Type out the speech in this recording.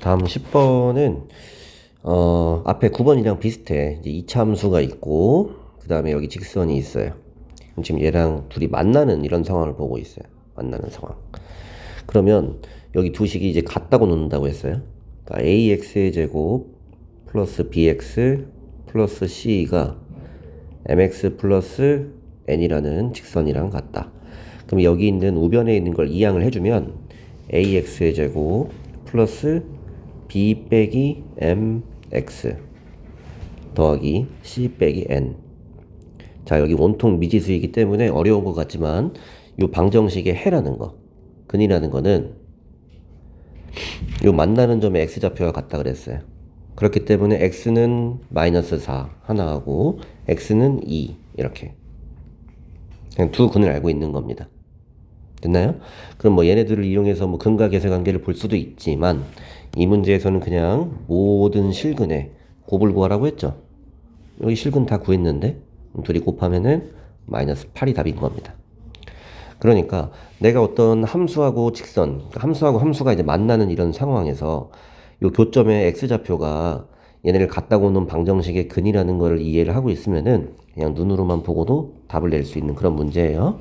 다음 10번은 어, 앞에 9번이랑 비슷해. 이제 이차 함수가 있고 그 다음에 여기 직선이 있어요. 지금 얘랑 둘이 만나는 이런 상황을 보고 있어요. 만나는 상황. 그러면 여기 두 식이 이제 같다고 놓는다고 했어요. 그러니까 ax의 제곱 플러스 bx 플러스 c가 mx 플러스 n이라는 직선이랑 같다. 그럼 여기 있는 우변에 있는 걸 이항을 해주면 ax의 제곱 플러스 b 빼기 mx 더하기 c 빼기 n. 자 여기 온통 미지수이기 때문에 어려운 것 같지만 이 방정식의 해라는 거 근이라는 거는 요 만나는 점의 x좌표가 같다 그랬어요. 그렇기 때문에 x는 마이너스 4 하나하고 x는 2 이렇게. 그냥 두 근을 알고 있는 겁니다. 됐나요? 그럼 뭐 얘네들을 이용해서 뭐 근과 계세 관계를 볼 수도 있지만 이 문제에서는 그냥 모든 실근에 곱을 구하라고 했죠. 여기 실근 다 구했는데 둘이 곱하면은 마이너스 8이 답인 겁니다. 그러니까 내가 어떤 함수하고 직선, 그러니까 함수하고 함수가 이제 만나는 이런 상황에서 요 교점의 x좌표가 얘네를 갖다고 놓은 방정식의 근이라는 거를 이해를 하고 있으면은 그냥 눈으로만 보고도 답을 낼 수 있는 그런 문제예요.